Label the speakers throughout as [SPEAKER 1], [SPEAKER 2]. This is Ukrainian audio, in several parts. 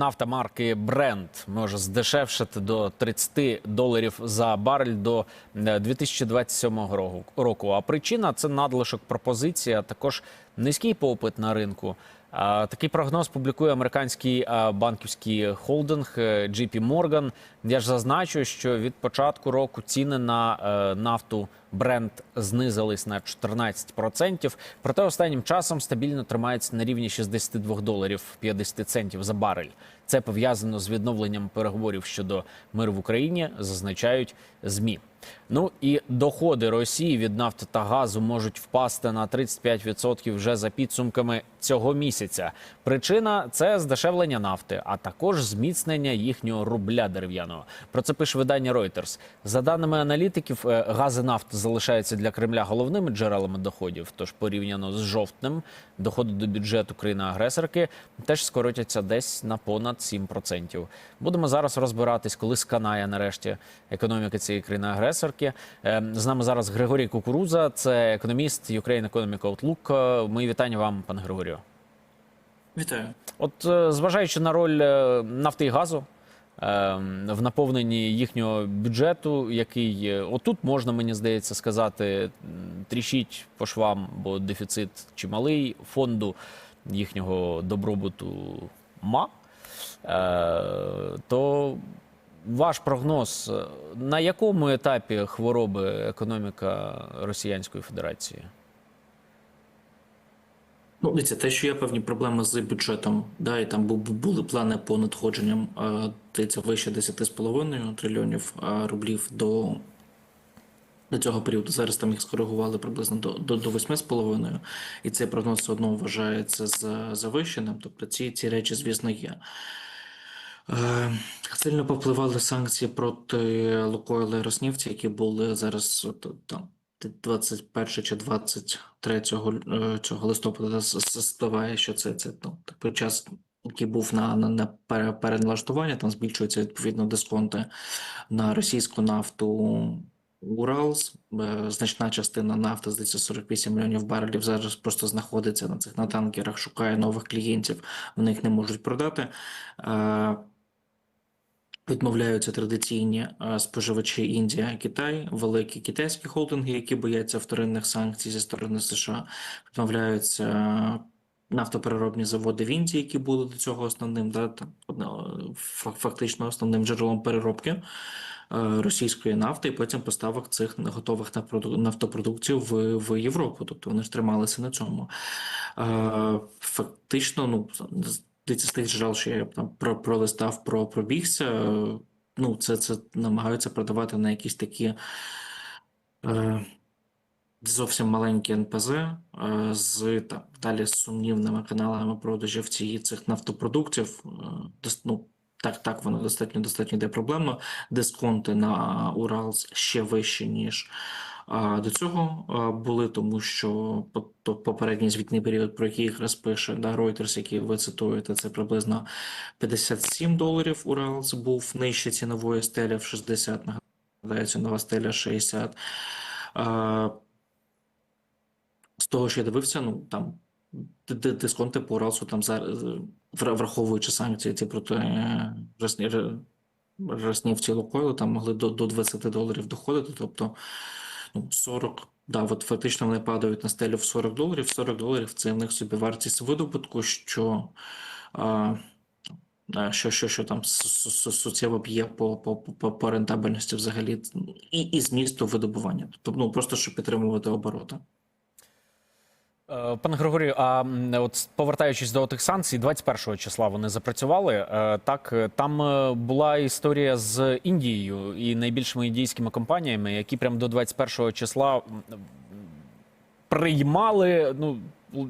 [SPEAKER 1] нафта марки Brent може здешевшити до 30 доларів за барель до е, 2027 року- року. А причина це надлишок пропозиції, а також низький попит на ринку. Такий прогноз публікує американський банківський холдинг е, JP Morgan. Я ж зазначу, що від початку року ціни на е, нафту Brent знизились на 14%, проте останнім часом стабільно тримається на рівні 62 доларів 50 центів за барель. Це пов'язано з відновленням переговорів щодо миру в Україні, зазначають змі. Ну і доходи Росії від нафти та газу можуть впасти на 35% вже за підсумками цього місяця. Причина це здешевлення нафти, а також зміцнення їхнього рубля дерев'яного. Про це пише видання Reuters. За даними аналітиків, е, газ і нафта залишаються для Кремля головними джерелами доходів. Тож порівняно з жовтнем, доходи до бюджету країни-агресорки теж скоротяться десь на понад 7%. Будемо зараз розбиратись, коли сканає нарешті економіка цієї країни-агресорки. Е, З нами зараз Григорій Кукуруза, це економіст Ukraine Economic Outlook. Мої вітання вам, пане Григорію.
[SPEAKER 2] Вітаю.
[SPEAKER 1] От е, зважаючи на роль е, нафти і газу в наповненні їхнього бюджету, який отут можна, мені здається, сказати, тріщить по швам, бо дефіцит чималий фонду їхнього добробуту ма. То ваш прогноз, е, на якому етапі хвороби економіка Росіянської Федерації?
[SPEAKER 2] Ну, дивіться, те, що є певні проблеми з бюджетом, да, і там бу- бу- були плани по надходженням, е, здається, вище 10,5 трильйонів е, рублів до, до цього періоду. Зараз там їх скоригували приблизно до, до, до 8,5, і цей прогноз все одно вважається за завищеним. Тобто ці, ці речі, звісно, є. Е, Сильно попливали санкції проти Лукойла і Роснівці, які були зараз там 21 чи 23 е, цього листопада с- с- що це, це ну, такий час, який був на, на, на пере- переналаштування, там збільшуються відповідно дисконти на російську нафту. Уралс, е, значна частина нафти, здається, 48 мільйонів барелів зараз просто знаходиться на цих на танкерах, шукає нових клієнтів, вони їх не можуть продати. Відмовляються традиційні споживачі Індія, Китай, великі китайські холдинги, які бояться вторинних санкцій зі сторони США. Відмовляються нафтопереробні заводи в Індії, які були до цього основним, да, фактично основним джерелом переробки російської нафти, і потім поставок цих готових нафтопродуктів в, в Європу. Тобто вони ж трималися на цьому. Фактично, ну з- Дивіться, з тих джерел, що я там про пролистав, про пробігся. Ну, це, це намагаються продавати на якісь такі е, зовсім маленькі НПЗ е, з там далі з сумнівними каналами продажів цієї цих нафтопродуктів. Е, ну, так, так, воно достатньо достатньо йде проблемно. Дисконти на Уралс ще вищі, ніж до цього були, тому що попередній звітний період, про який якраз пише да, Reuters, який ви цитуєте, це приблизно 57 доларів Уралс був нижче цінової стеля в 60, нагадаю, цінова стеля 60. З того, що я дивився, ну там дисконти по Уралсу там зараз, враховуючи санкції ці проти Р- Роснівці Лукойлу, там могли до, до 20 доларів доходити, тобто ну, 40, да, от фактично вони падають на стелю в 40 доларів. 40 доларів це в них собі вартість видобутку, що, а, що, що, що там су- су- су- суттєво б'є по, по, по, по рентабельності взагалі і, і змісту видобування. Тобто, ну, просто щоб підтримувати обороти.
[SPEAKER 1] Е, Пане Григорію, а от повертаючись до тих санкцій, 21 числа вони запрацювали. Е, Так, е, там була історія з Індією і найбільшими індійськими компаніями, які прямо до 21 числа приймали ну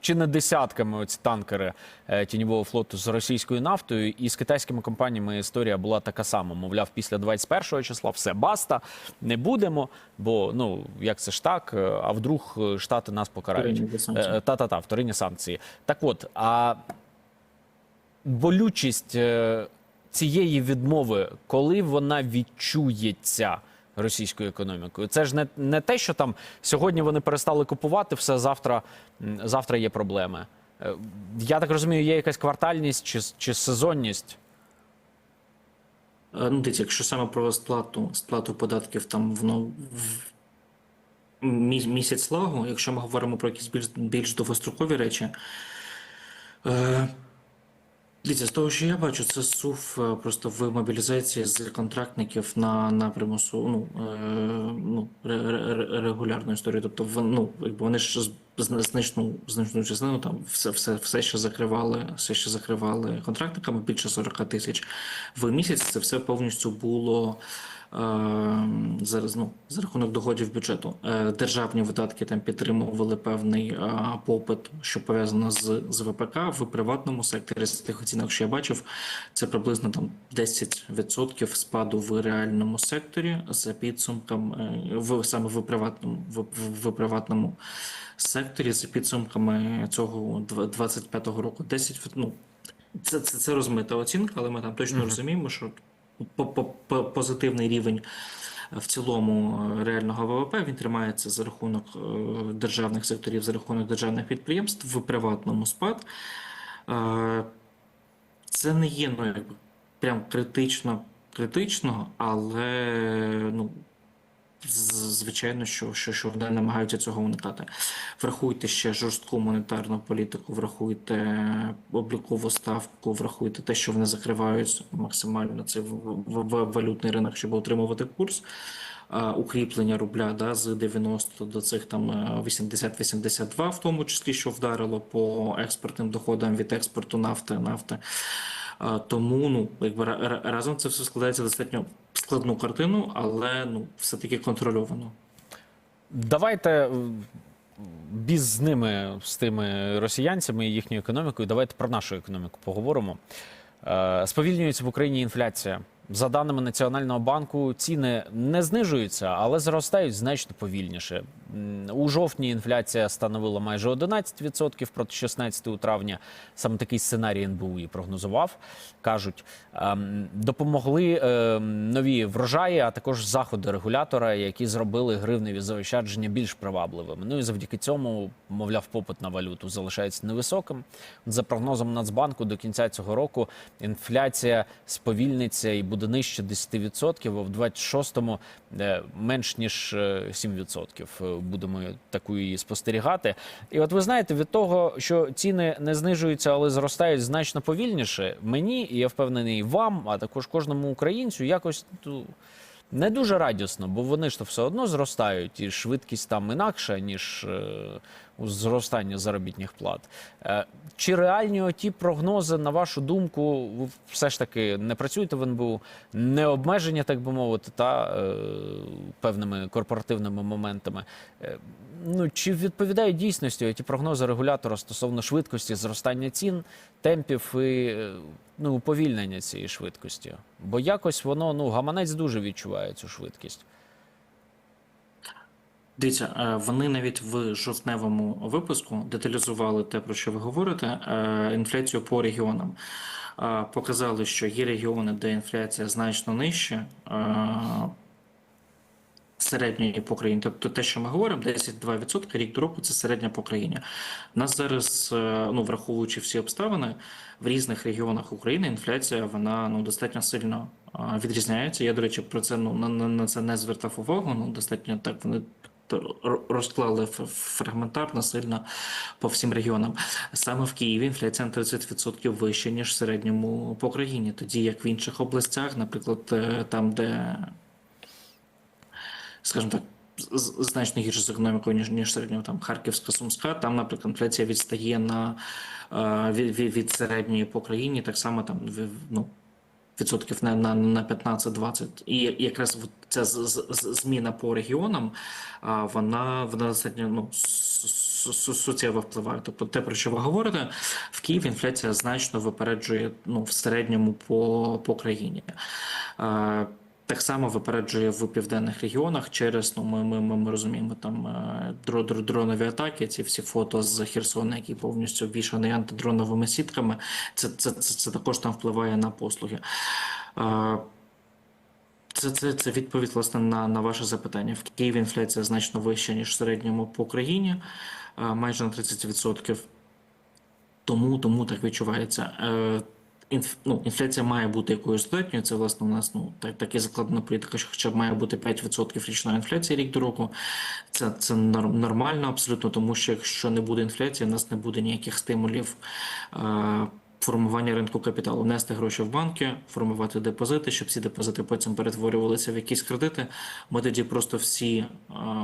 [SPEAKER 1] чи не десятками оці танкери е, тіньового флоту з російською нафтою, і з китайськими компаніями історія була така сама. Мовляв, після 21-го числа все баста, не будемо. Бо ну як це ж так? е, А вдруг е, штати нас покарають? Е, Та-та-та, вторинні санкції. Так от, а болючість цієї відмови, коли вона відчується російською економікою, це ж не, не те, що там сьогодні вони перестали купувати, все завтра, завтра є проблеми. Е, Я так розумію, є якась квартальність чи, чи сезонність.
[SPEAKER 2] Е, Ну, дивіться, якщо саме про сплату, сплату податків там воно в місяць лагу, якщо ми говоримо про якісь більш, більш довгострокові речі, е, дивіться, з того, що я бачу, це сув е, просто в мобілізації з контрактників на, на примусу, ну, е, ну, ре- ре- ре- регулярну історію. Тобто, ну, якби вони ж значну, значну частину там все, все, все ще закривали, все ще закривали контрактниками більше 40 тисяч в місяць. Це все повністю було зараз, ну, за рахунок доходів бюджету. Е, державні видатки там підтримували певний е, попит, що пов'язано з, з ВПК в приватному секторі. З тих оцінок, що я бачив, це приблизно там 10% спаду в реальному секторі за підсумком е, в саме в приватному в, в, в приватному секторі за підсумками цього 25-го року. 10, ну, це, це, це розмита оцінка, але ми там точно розуміємо, що по- по- по- позитивний рівень в цілому е, реального ВВП він тримається за рахунок е, державних секторів, за рахунок державних підприємств в приватному спад. Е, Це не є ну, прям критично, критичного, але ну, звичайно, що, що, що вони намагаються цього уникати. Врахуйте ще жорстку монетарну політику, врахуйте облікову ставку, врахуйте те, що вони закривають максимально це в, валютний ринок, щоб утримувати курс. Укріплення рубля да, з 90 до цих там е, 80-82, в тому числі, що вдарило по експортним доходам від експорту нафти. нафти. Тому ну, якби ра- ра- разом це все складається достатньо складну картину, але ну, все-таки контрольовано.
[SPEAKER 1] Давайте е, біз з ними, з тими росіянцями і їхньою економікою. Давайте про нашу економіку поговоримо. Е, Сповільнюється в Україні інфляція. За даними Національного банку, ціни не знижуються, але зростають значно повільніше. У жовтні інфляція становила майже 11% проти 16 у травня. Саме такий сценарій НБУ і прогнозував. Кажуть, ем, допомогли ем, нові врожаї, а також заходи регулятора, які зробили гривневі заощадження більш привабливими. Ну і завдяки цьому, мовляв, попит на валюту залишається невисоким. За прогнозом Нацбанку, до кінця цього року інфляція сповільниться і буде нижче 10%, а в 26-му е, менш ніж е, 7%. Е, Будемо таку її спостерігати. І от ви знаєте, від того, що ціни не знижуються, але зростають значно повільніше, мені і я впевнений вам, а також кожному українцю, якось ну, не дуже радісно, бо вони ж то все одно зростають, і швидкість там інакша, ніж е, у зростання заробітних плат. Е, чи реальні оті прогнози, на вашу думку, ви все ж таки не працюєте в НБУ, не обмеження, так би мовити, та е, певними корпоративними моментами? Ну чи відповідають дійсності ті прогнози регулятора стосовно швидкості зростання цін, темпів і е, ну, уповільнення цієї швидкості? Бо якось воно ну гаманець дуже відчуває цю швидкість.
[SPEAKER 2] Дивіться, е, вони навіть в жовтневому випуску деталізували те, про що ви говорите, е, інфляцію по регіонам. Показали, що є регіони, де інфляція значно нижча середньої по країні. Тобто те, що ми говоримо, 10-2% рік до року це середня по країні. У нас зараз, е, ну враховуючи всі обставини, в різних регіонах України інфляція вона ну достатньо сильно е, відрізняється. Я, до речі, про це ну на, на, це не звертав увагу. Ну достатньо так вони розклали фрагментарно сильно по всім регіонам. Саме в Києві інфляція на 30% вища, ніж в середньому по країні. Тоді як в інших областях, наприклад, е, там, де, скажімо так, значно гірше з економікою, ніж, ніж середнього там Харківська, Сумська, там, наприклад, інфляція відстає на е, від, від, від середньої по країні, так само там ну, відсотків на, на, на 15-20. І якраз ця зміна по регіонам, а, вона, вона достатньо ну, су- су- суттєво впливає. Тобто те, про що ви говорите, в Києві інфляція значно випереджує ну, в середньому по, по країні. Так само випереджує в південних регіонах через ну ми, ми, ми, розуміємо там е, дро- дро- дронові атаки. Ці всі фото з Херсона, які повністю обвішані антидроновими сітками. Це, це, це, це також там впливає на послуги. Е, Це, це, це відповідь власне на, на ваше запитання. В Києві інфляція значно вища, ніж в середньому по країні, е, майже на 30%. Тому, тому так відчувається. Інф, ну, інфляція має бути якоюсь достатньою. Це власне у нас ну так, так і закладена політика, що хоча б має бути 5% річної інфляції рік до року. Це, це нор- нормально абсолютно, тому що якщо не буде інфляції, у нас не буде ніяких стимулів. Е, Формування ринку капіталу, внести гроші в банки, формувати депозити, щоб ці депозити потім перетворювалися в якісь кредити. Ми тоді просто всі е,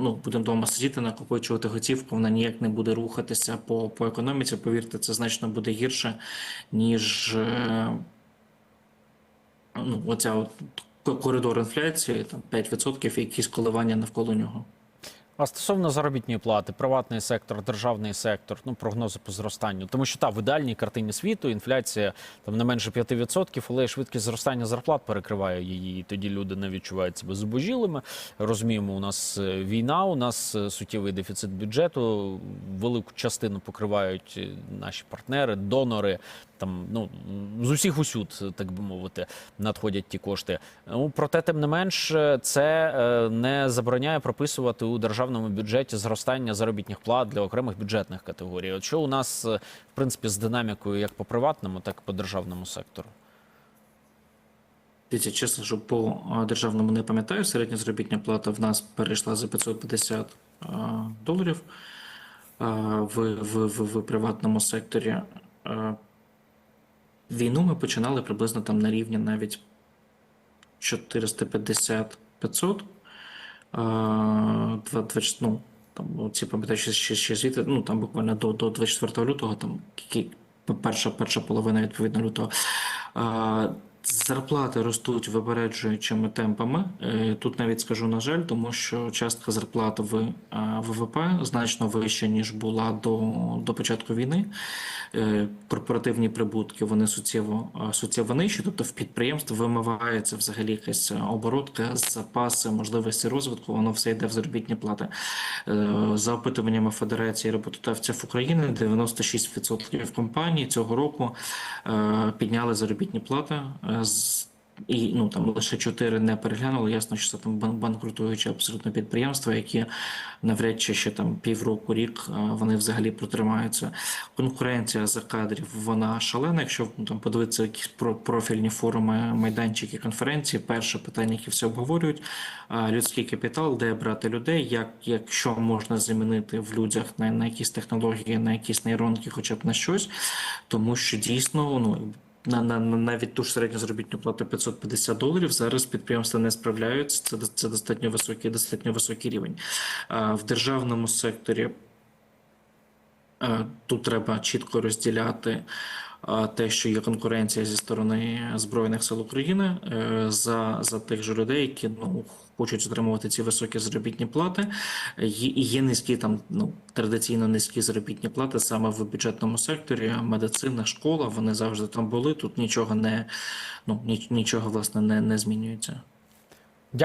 [SPEAKER 2] ну, будемо вдома сидіти, накопичувати готівку, вона ніяк не буде рухатися по, по економіці. Повірте, це значно буде гірше, ніж е, ну, оця от коридор інфляції, там 5% якісь коливання навколо нього.
[SPEAKER 1] А стосовно заробітної плати, приватний сектор, державний сектор, ну прогнози по зростанню. Тому що та в ідеальній картині світу інфляція там не менше 5%, але швидкість зростання зарплат перекриває її. І тоді люди не відчувають себе зубожілими. Розуміємо, у нас е, війна, у нас е, суттєвий дефіцит бюджету. Велику частину покривають е, наші партнери, донори. Там ну з усіх усюд, так би мовити, надходять ті кошти. Ну проте, тим не менш, це е, не забороняє прописувати у державному бюджеті зростання заробітних плат для окремих бюджетних категорій. От що у нас е, в принципі з динамікою як по приватному, так і по державному сектору.
[SPEAKER 2] Дивіться, чесно, що по державному не пам'ятаю, середня заробітня плата в нас перейшла за 550 доларів в, в, в, в приватному секторі. Війну ми починали приблизно там на рівні навіть 450-500. А, ну, там, ці пам'ятаю, ще, ще звідти, ну там буквально до, до 24 лютого, там перша, перша половина відповідно лютого. Зарплати ростуть випереджуючими темпами. Е, Тут навіть скажу на жаль, тому що частка зарплат в е, ВВП значно вища ніж була до, до початку війни. Е, Корпоративні прибутки вони суттєво суттєво нижчі. Тобто в підприємств вимивається взагалі якась оборотка, запаси, можливості розвитку. Воно все йде в заробітні плати. За опитуваннями Федерації роботодавців України, 96% компаній цього року підняли заробітні плати. Е, з- І ну там лише чотири не переглянули. Ясно, що це там банкрутуючі абсолютно підприємства, які навряд чи ще там півроку, рік е, вони взагалі протримаються. Конкуренція за кадрів вона шалена. Якщо ну, там подивитися якісь профільні форуми, майданчики, конференції, перше питання, яке все обговорюють: е, людський капітал, де брати людей, як якщо можна замінити в людях на, на якісь технології, на якісь нейронки, хоча б на щось, тому що дійсно ну. На, на, на навіть ту ж середню заробітну плату 550 доларів зараз підприємства не справляються. Це, це достатньо високий, достатньо високий рівень. А, в державному секторі а, Тут треба чітко розділяти е, те, що є конкуренція зі сторони Збройних сил України е, за, за тих же людей, які ну, хочуть отримувати ці високі заробітні плати. Є, є низькі там ну, традиційно низькі заробітні плати саме в бюджетному секторі, медицина, школа. Вони завжди там були. Тут нічого не ну ніч- нічого власне не, не змінюється.